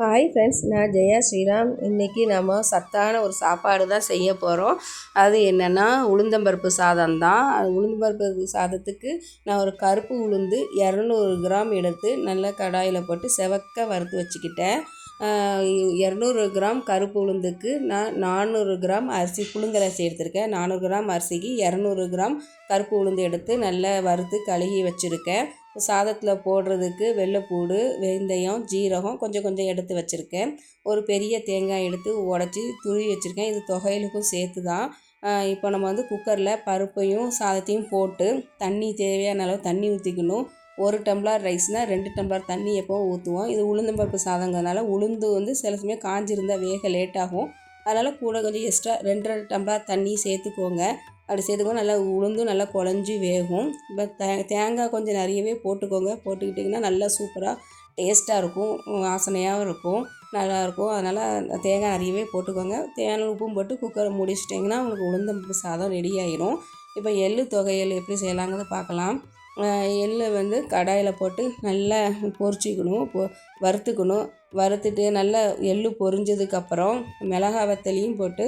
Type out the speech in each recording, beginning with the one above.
Hi friends நான் ஜெயா ஸ்ரீராம். இன்றைக்கி நம்ம சத்தான ஒரு சாப்பாடு தான் செய்ய போகிறோம் அது என்னென்னா உளுந்தம்பருப்பு சாதம் தான். உளுந்தம்பருப்பு சாதத்துக்கு நான் ஒரு கருப்பு உளுந்து இரநூறு கிராம் எடுத்து நல்லா கடாயில் போட்டு செவக்க வறுத்து வச்சுக்கிட்டேன். இரநூறு கிராம் கருப்பு உளுந்துக்கு நான் நானூறு கிராம் அரிசி புழுங்கலரிசி எடுத்திருக்கேன். நானூறு கிராம் அரிசிக்கு இரநூறு கிராம் கருப்பு உளுந்து எடுத்து நல்லா வறுத்து கழுகி வச்சுருக்கேன். சாதத்தில் போடுறதுக்கு வெள்ளைப்பூடு வெந்தயம் ஜீரகம் கொஞ்சம் கொஞ்சம் எடுத்து வச்சுருக்கேன். ஒரு பெரிய தேங்காய் எடுத்து உடச்சி துருவி வச்சுருக்கேன். இது தொகையிலுக்கும் சேர்த்து தான் இப்போ நம்ம வந்து குக்கரில் பருப்பையும் சாதத்தையும் போட்டு தண்ணி தேவையான அளவு தண்ணி ஊற்றிக்கணும் ஒரு டம்ளர் ரைஸ்னால் ரெண்டு டம்ளர் தண்ணி எப்போவும் ஊற்றுவோம் இது உளுந்தம்பருப்பு சாதங்கிறதுனால உளுந்து வந்து சில சமயம் காஞ்சிருந்தால் வேக லேட் ஆகும் அதனால் கூட கொஞ்சம் எக்ஸ்ட்ரா ரெண்டு ரெண்டு டம்ளர் தண்ணி சேர்த்துக்கோங்க. அப்படி சேர்த்துக்கோங்க நல்லா உளுந்தும் நல்லா குழஞ்சி வேகும். இப்போ தே தேங்காய் கொஞ்சம் நிறையவே போட்டுக்கோங்க. போட்டுக்கிட்டிங்கன்னா நல்லா சூப்பராக டேஸ்ட்டாக இருக்கும் வாசனையாகவும் இருக்கும் நல்லாயிருக்கும் அதனால் தேங்காய் நிறையவே போட்டுக்கோங்க. தேங்காய் உப்பும் போட்டு குக்கரை முடிச்சிட்டிங்கன்னா உங்களுக்கு உளுந்தம்பருப்பு சாதம் ரெடி ஆகிடும் இப்போ எள்ளு தொகையல் எப்படி செய்யலாங்கிறத பார்க்கலாம். எள்ளை வந்து கடாயில் போட்டு நல்லா பொரிச்சிக்கணும் பொ வறுத்துக்கணும். வறுத்துட்டு நல்லா எள் பொரிஞ்சதுக்கப்புறம் மிளகா வத்தலையும் போட்டு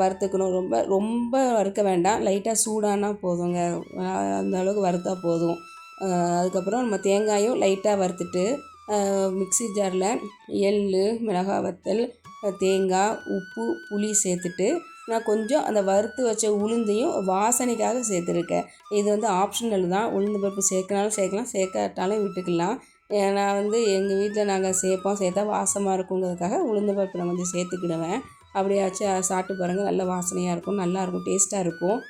வறுத்துக்கணும். ரொம்ப ரொம்ப வறுக்க வேண்டாம். லைட்டாக சூடானா போதுங்க. அந்த அளவுக்கு வறுத்தா போதும். அதுக்கப்புறம் நம்ம தேங்காயும் லைட்டாக வறுத்துட்டு மிக்ஸி ஜாரில் எள் மிளகா வத்தல் தேங்காய் உப்பு புளி சேர்த்துட்டு நான் கொஞ்சம் அந்த வறுத்து வச்ச உளுந்தையும் வாசனைக்காக சேர்த்துருக்கேன். இது வந்து ஆப்ஷனல் தான். உளுந்து பருப்பு சேர்க்கனாலும் சேர்க்கலாம் சேர்க்காட்டாலும் விட்டுக்கலாம். நான் வந்து எங்கள் வீட்டில் நாங்கள் சேர்ப்போம். சேர்த்தா வாசமாக இருக்குங்கிறதுக்காக உளுந்து பருப்பு நான் கொஞ்சம் சேர்த்துக்கிடுவேன். அப்படியாச்சும் சாப்பிட்டு பாருங்கள் நல்ல வாசனையாக இருக்கும். நல்லாயிருக்கும் டேஸ்ட்டாக இருக்கும்.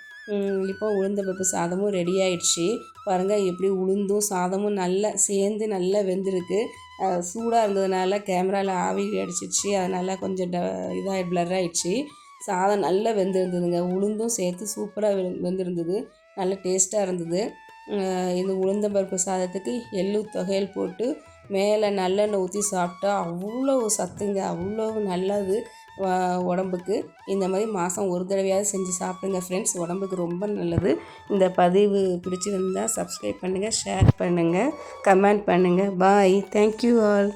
இப்போ உளுந்த பருப்பு சாதமும் ரெடி ஆயிடுச்சு. பாருங்கள் எப்படி உளுந்தும் சாதமும் நல்லா சேர்ந்து நல்லா வெந்திருக்கு. சூடாக இருந்ததுனால கேமராவில் ஆவி அடிச்சிடுச்சு. அதனால் கொஞ்சம் ட இதாக ப்ளர் ஆயிடுச்சு. சாதம் நல்லா வெந்திருந்ததுங்க. உளுந்தும் சேர்த்து சூப்பராக வெந்திருந்தது. நல்ல டேஸ்ட்டாக இருந்தது. இந்த உளுந்தம்பருப்பு சாதத்துக்கு எள்ளு தொகையல் போட்டு மேலே நல்லெண்ணெய் ஊற்றி சாப்பிட்டா அவ்வளோ சத்துங்க. அவ்வளோ நல்லது உடம்புக்கு. இந்த மாதிரி மாதம் ஒரு தடவையாவது செஞ்சு சாப்பிடுங்க ஃப்ரெண்ட்ஸ் உடம்புக்கு ரொம்ப நல்லது. இந்த பதிவு பிடிச்சிருந்தால் சப்ஸ்கிரைப் பண்ணுங்கள் ஷேர் பண்ணுங்கள் கமெண்ட் பண்ணுங்கள் பாய் தேங்க்யூ ஆல்